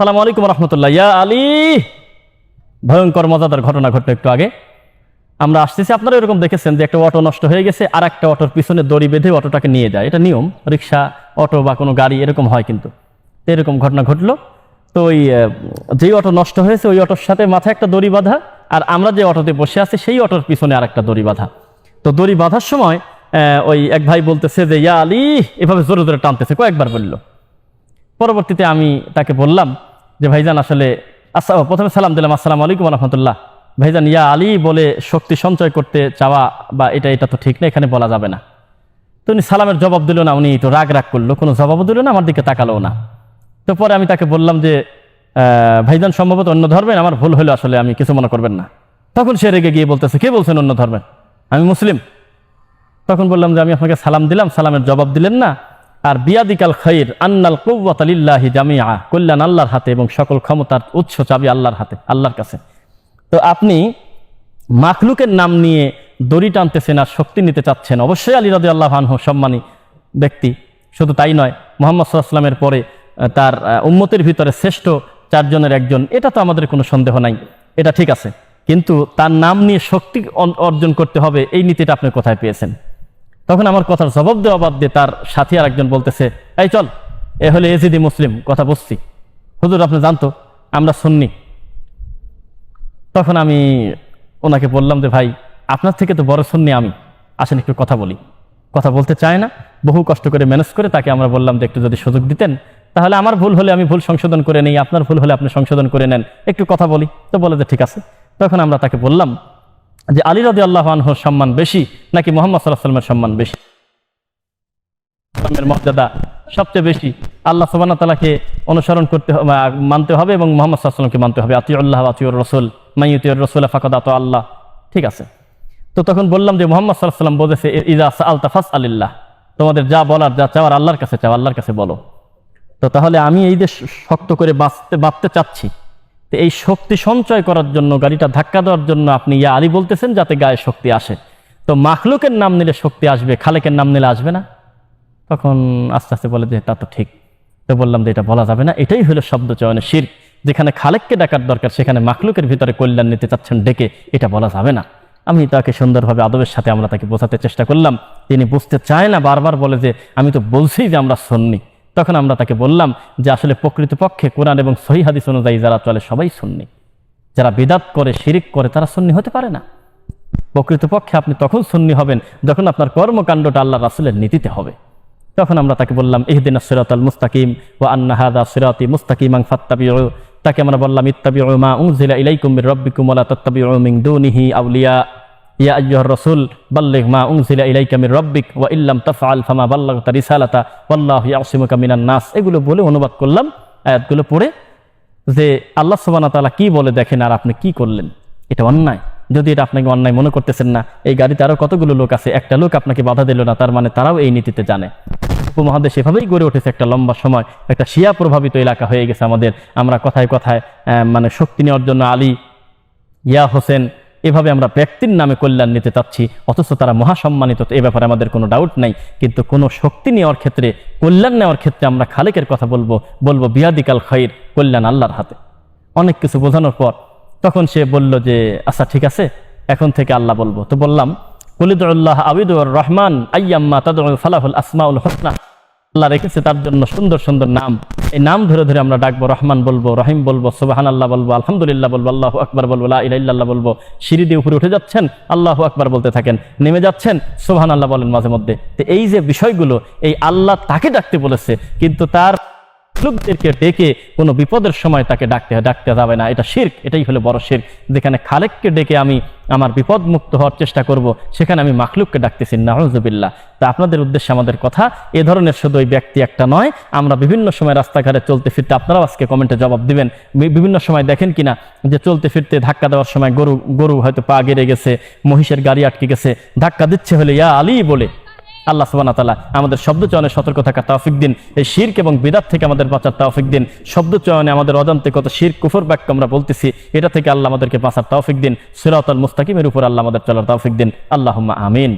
সালাম আলাইকুম রহমতুল্লাহ। ইয়া আলী! ভয়ঙ্কর, মজাদার ঘটনা ঘটলো একটু আগে। আমরা আসতেছি, আপনারা এরকম দেখেছেন যে একটা অটো নষ্ট হয়ে গেছে আর একটা অটোর পিছনে দড়ি বেঁধে অটোটাকে নিয়ে যায়। এটা নিয়ম রিক্সা অটো বা কোনো গাড়ি এরকম হয় কিন্তু। এরকম ঘটনা ঘটলো। তো ওই যেই অটো নষ্ট হয়েছে, ওই অটোর সাথে মাথায় একটা দড়ি বাঁধা, আর আমরা যে অটোতে বসে আছি, সেই অটোর পিছনে আর একটা দড়ি বাঁধা। তো দড়ি বাঁধার সময় ওই এক ভাই বলতেছে যে, ইয়া আলী! এভাবে জোরে জোরে টানতেছে, কয়েকবার বলল। পরবর্তীতে আমি তাকে বললাম যে ভাইজান আসলে আচ্ছা প্রথমে সালাম দিলাম, আসসালামু আলাইকুম রহমতুল্লাহ। ভাইজান, ইয়া আলী বলে শক্তি সঞ্চয় করতে চাওয়া বা এটা এটা তো ঠিক না, এখানে বলা যাবে না। তো উনি সালামের জবাব দিল না, উনি তো রাগ রাগ করল, কোনো জবাবও দিল না, আমার দিকে তাকালো না। তো পরে আমি তাকে বললাম যে ভাইজান, সম্ভবত অন্য ধর্মের, আমার ভুল হলো আসলে, আমি কিছু মনে করবেন না। তখন সে রেগে গিয়ে বলতেছে, কে বলছেন অন্য ধর্মের? আমি মুসলিম। তখন বললাম যে, আমি আপনাকে সালাম দিলাম, সালামের জবাব দিলেন না। আর বিয়াদিকাল খৈর আন্নাল কৌয়াতালিল্লাহি জামিয়া কল্যাণ আল্লাহর হাতে এবং সকল ক্ষমতার উৎস চাবি আল্লাহর হাতে, আল্লাহর কাছে। তো আপনি মাখলুকের নাম নিয়ে দড়ি টানতেছেন আর শক্তি নিতে চাচ্ছেন। অবশ্যই আলী রাজি আল্লাহ আনহু সম্মানী ব্যক্তি, শুধু তাই নয়, মোহাম্মদ সাল্লাহামের পরে তার উম্মতের ভিতরে শ্রেষ্ঠ চারজনের একজন, এটা তো আমাদের কোনো সন্দেহ নাই, এটা ঠিক আছে। কিন্তু তার নাম নিয়ে শক্তি অর্জন করতে হবে, এই নীতিটা আপনি কোথায় পেয়েছেন? তখন আমার কথার জবাব দেওয়া বাদ দিয়ে তার সাথী আর একজন বলতেছে, এই চল, এ হলে এজিদি মুসলিম, কথা বুঝছি। হুজুর, আপনি জানতো, আমরা শুননি তখন আমি ওনাকে বললাম যে, ভাই, আপনার থেকে তো বড় শুননি আমি। আসেন একটু কথা বলি। কথা বলতে চায় না, বহু কষ্ট করে ম্যানেজ করে তাকে আমরা বললাম যে, একটু যদি সুযোগ দিতেন, তাহলে আমার ভুল হলে আমি ভুল সংশোধন করে নিই, আপনার ভুল হলে আপনি সংশোধন করে নেন, একটু কথা বলি। তো বলে যে, ঠিক আছে। তখন আমরা তাকে বললাম যে আলী রাজি আল্লাহ আনহর সম্মান বেশি নাকি মোহাম্মদ সাল্লাহ সাল্লামের সম্মান বেশি? মর্যাদা সবচেয়ে বেশি আল্লাহ সুবান তালাকে অনুসরণ করতে মানতে হবে এবং মোহাম্মদ সাল্লামকে মানতে হবে। আতিউল্লাহ আতিউর রসুল মাইয়ুতিউর রসুল ফাকাদ আত আল্লাহ। ঠিক আছে? তো তখন বললাম যে মোহাম্মদ সাল্লাম বলেছে ইজা আলতাফাস আলিল্লাহ তোমাদের যা বলার, যা চাওয়ার আল্লাহর কাছে চাও, আল্লাহর কাছে বলো। তো তাহলে আমি এই যে শক্ত করে বাঁচতে বাঁচতে চাচ্ছি তো এই শক্তি সঞ্চয় করার জন্য, গাড়িটা ধাক্কা দেওয়ার জন্য আপনি ইয়া আলী বলতেছেন যাতে গায়ে শক্তি আসে। তো মাখলুকের নাম নিলে শক্তি আসবে, খালেকের নাম নিলে আসবে না। তখন আস্তে আস্তে বলে যে, তা তো ঠিক। তো বললাম যে, এটা বলা যাবে না। এটাই হলো শব্দ চয়নের শির। যেখানে খালেককে ডাকার দরকার, সেখানে মাখলুকের ভিতরে কল্যাণ নিতে চাচ্ছেন ডেকে, এটা বলা যাবে না। আমি তাকে সুন্দরভাবে আদবের সাথে আমরা তাকে বোঝাতে চেষ্টা করলাম। তিনি বুঝতে চায় না, বারবার বলে যে, আমি তো বলছি যে আমরা শুননি তখন আমরা তাকে বললাম যে আসলে প্রকৃতপক্ষে কোরআন এবং সহি হাদিস অনুযায়ী যারা চলে সবাই শুননি যারা বেদাত করে, শিরিক করে, তারা সুন্নি হতে পারে না। প্রকৃতপক্ষে আপনি তখন সুন্নি হবেন যখন আপনার কর্মকাণ্ডটা আল্লাহ রাসুলের নীতিতে হবে। তখন আমরা তাকে বললাম, ইহদিন সিরাত আল মুস্তাকিম ও আন্না হাদা সিরাতি মুস্তাকিম আং ফাত্তাবিউ। তাকে আমরা বললাম, ইত্তাবিউ মা উনজিলা ইলাইকুম রাব্বিকুম ওয়া লা তাত্তাবিউ মিন দুনিহি আউলিয়া। ইয়া আইয়ুহার রাসূল, বাল্লিগ মা উনজিলা ইলাইকা মির রাব্বিক ওয়া ইল্লাম তাফআল ফামা বাল্লাগতা রিসালাতা, ওয়াল্লাহু ইয়াসিমুকা মিনান নাস। এগুলো বলে অনুবাদ করলাম, আয়াতগুলো পড়ে যে আল্লাহ সুবহানাহু তাআলা কি বলে দেখেন আর আপনি কি করলেন? এটা অন্যায়। যদি এটা আপনাকে অন্যায় মনে করতেছেন না, এই গাড়িতে আরও কতগুলো লোক আছে, একটা লোক আপনাকে বাধা দিল না, তার মানে তারাও এই নীতিতে জানে। উপমহাদেশ এভাবেই গড়ে উঠেছে একটা লম্বা সময়, একটা শিয়া প্রভাবিত এলাকা হয়ে গেছে আমাদের। আমরা কথায় কথায় মানে শক্তি নেওয়ার জন্য আলী, ইয়া হোসেন এভাবে আমরা ব্যক্তির নামে কল্যাণ নিতে চাচ্ছি, অথচ তারা মহাসম্মানিত এ ব্যাপারে আমাদের কোনো ডাউট নাই। কিন্তু কোনো শক্তি নেওয়ার ক্ষেত্রে, কল্যাণ নেওয়ার ক্ষেত্রে আমরা খালেকের কথা বলব বলব বিয়াদিকাল খৈর কল্যাণ আল্লাহর হাতে। অনেক কিছু বোঝানোর পর, তখন সে বলল যে আচ্ছা ঠিক আছে, এখন থেকে আল্লাহ বলব। তো বললাম কলিদুল্লাহ আবিদুর রহমান আয়াম্মা তাদুল ফালাহুল আসমাউল হোসনা। আল্লাহ রেখেছে, তার জন্য সুন্দর সুন্দর নাম। এই নাম ধরে ধরে আমরা ডাকবো, রহমান বলব, রহিম বলব সুবাহান আল্লাহ বলব, আলহামদুলিল্লাহ বলব, আল্লাহ আকবর বলব আল্লাহ বলব। সিঁড়ি দিয়ে উপরে উঠে যাচ্ছেন, আল্লাহ আকবর বলতে থাকেন। নেমে যাচ্ছেন সুবহান আল্লাহ বলেন মাঝে মধ্যে তো এই যে বিষয়গুলো, এই আল্লাহ তাকে ডাকতে বলেছে, কিন্তু তার লোকদেরকে ডেকে কোনো বিপদের সময় তাকে ডাকতে ডাকতে যাবে না। এটা শির্ক, এটাই হলো বড় শির্ক। যেখানে খালেককে ডেকে আমি আমার বিপদ মুক্ত হওয়ার চেষ্টা করব, সেখানে আমি মাখলুককে ডাকতেছি নাহজুবিল্লাহ তা আপনাদের উদ্দেশ্যে আমাদের কথা, এ ধরনের শুধু ওই ব্যক্তি একটা নয়, আমরা বিভিন্ন সময় রাস্তাঘাটে চলতে ফিরতে, আপনারাও আজকে কমেন্টে জবাব দিবেন বিভিন্ন সময় দেখেন কিনা যে চলতে ফিরতে ধাক্কা দেওয়ার সময় গরু গরু হয়তো পা গেড়ে গেছে, মহিষের গাড়ি আটকে গেছে, ধাক্কা দিচ্ছে হলে ইয়া আলী বলে আল্লাহ সুবাহ তালা আমাদের শব্দ চয়নে সতর্ক থাকা তাওফিক দিন। এই শির্ক এবং বিদাত থেকে আমাদের বাঁচার তাওফিক দিন। শব্দ চয়নে আমাদের অজান্তে কত শির, কুফর বাক্য আমরা বলতেছি, এটা থেকে আল্লাহ আমাদেরকে বাঁচার তাওফিক দিন। সিরাতাল মুস্তাকিমের উপর আল্লাহ আমাদের চলার তাওফিক দিন। আল্লাহ আমিন।